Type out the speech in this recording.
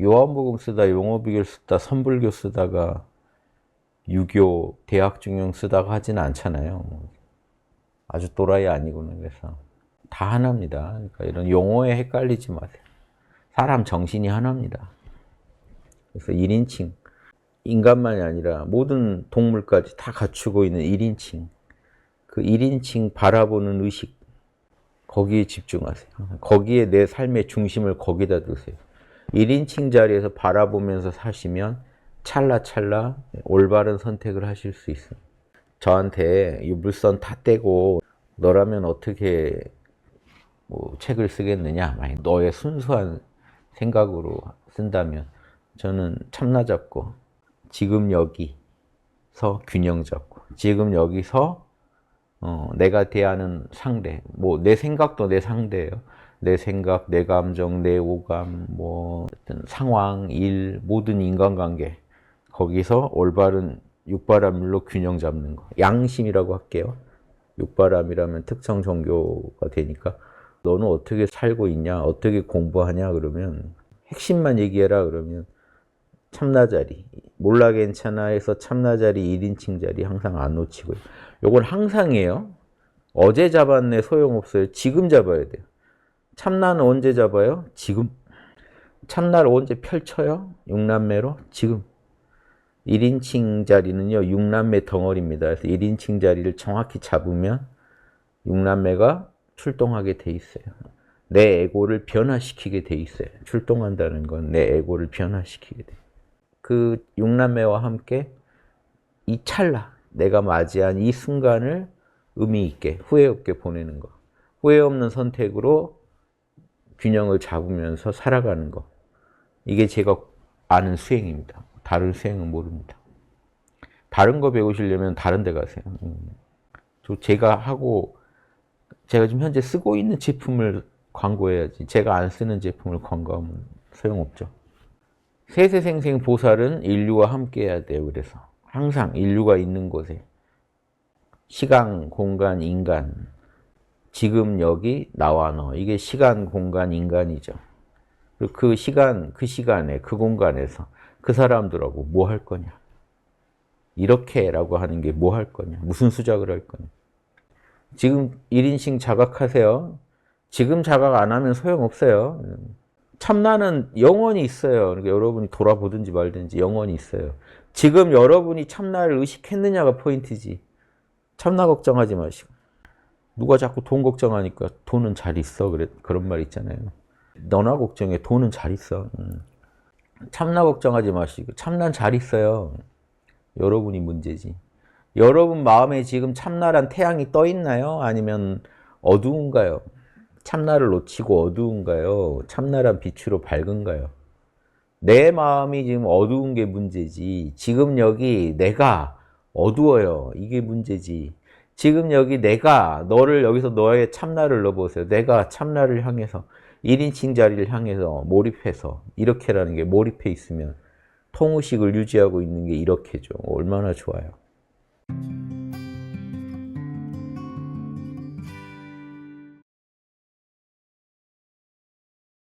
요한복음 쓰다 용어비결 쓰다 선불교 쓰다가 유교 대학 중용 쓰다가 하지는 않잖아요. 아주 또라이 아니고는 그래서 다 하나입니다. 그러니까 이런 용어에 헷갈리지 마세요. 사람 정신이 하나입니다. 그래서 1인칭 인간만이 아니라 모든 동물까지 다 갖추고 있는 1인칭 그 1인칭 바라보는 의식 거기에 집중하세요. 거기에 내 삶의 중심을 거기다 두세요. 1인칭 자리에서 바라보면서 사시면 찰나찰나 올바른 선택을 하실 수 있어요. 저한테 이 물선 다 떼고 너라면 어떻게 뭐 책을 쓰겠느냐? 만약 너의 순수한 생각으로 쓴다면 저는 참나 잡고 지금 여기서 균형 잡고 지금 여기서 어, 내가 대하는 상대, 뭐 내 생각도 내 상대예요. 내 생각, 내 감정, 내 오감, 뭐 어떤 상황, 일, 모든 인간관계 거기서 올바른 육바람일로 균형 잡는 거. 양심이라고 할게요. 육바람이라면 특성 종교가 되니까 너는 어떻게 살고 있냐, 어떻게 공부하냐 그러면 핵심만 얘기해라 그러면 참나자리, 몰라 괜찮아에서 참나자리 1인칭 자리 항상 안 놓치고요. 요건 항상이에요. 어제 잡았네 소용없어요. 지금 잡아야 돼요. 참나는 언제 잡아요? 지금. 참나를 언제 펼쳐요? 육남매로? 지금. 1인칭 자리는요, 육남매 덩어리입니다. 그래서 1인칭 자리를 정확히 잡으면 육남매가 출동하게 돼 있어요. 내 에고를 변화시키게 돼 있어요. 출동한다는 건 내 에고를 변화시키게 돼. 그 육남매와 함께 이 찰나, 내가 맞이한 이 순간을 의미 있게, 후회 없게 보내는 거. 후회 없는 선택으로 균형을 잡으면서 살아가는 거. 이게 제가 아는 수행입니다. 다른 수행은 모릅니다. 다른 거 배우시려면 다른 데 가세요. 음. 저 제가 하고, 제가 지금 현재 쓰고 있는 제품을 광고해야지. 제가 안 쓰는 제품을 광고하면 소용없죠. 세세생생 보살은 인류와 함께 해야 돼요. 그래서. 항상 인류가 있는 곳에. 시간, 공간, 인간. 지금 여기, 나와 너. 이게 시간, 공간, 인간이죠. 그리고 그 시간, 그 시간에, 그 공간에서 그 사람들하고 뭐 할 거냐. 이렇게라고 하는 게 뭐 할 거냐. 무슨 수작을 할 거냐. 지금 1인칭 자각하세요. 지금 자각 안 하면 소용없어요. 참나는 영원히 있어요. 그러니까 여러분이 돌아보든지 말든지 영원히 있어요. 지금 여러분이 참나를 의식했느냐가 포인트지. 참나 걱정하지 마시고. 누가 자꾸 돈 걱정하니까 돈은 잘 있어. 그래, 그런 말 있잖아요. 너나 걱정해. 돈은 잘 있어. 음. 참나 걱정하지 마시고. 참나는 잘 있어요. 여러분이 문제지. 여러분 마음에 지금 참나란 태양이 떠 있나요? 아니면 어두운가요? 참나를 놓치고 어두운가요? 참나란 빛으로 밝은가요? 내 마음이 지금 어두운 게 문제지. 지금 여기 내가 어두워요. 이게 문제지. 지금 여기 내가 너를 여기서 너의 참나를 넣어보세요. 내가 참나를 향해서 1인칭 자리를 향해서 몰입해서 이렇게라는 게 몰입해 있으면 통의식을 유지하고 있는 게 이렇게죠. 얼마나 좋아요.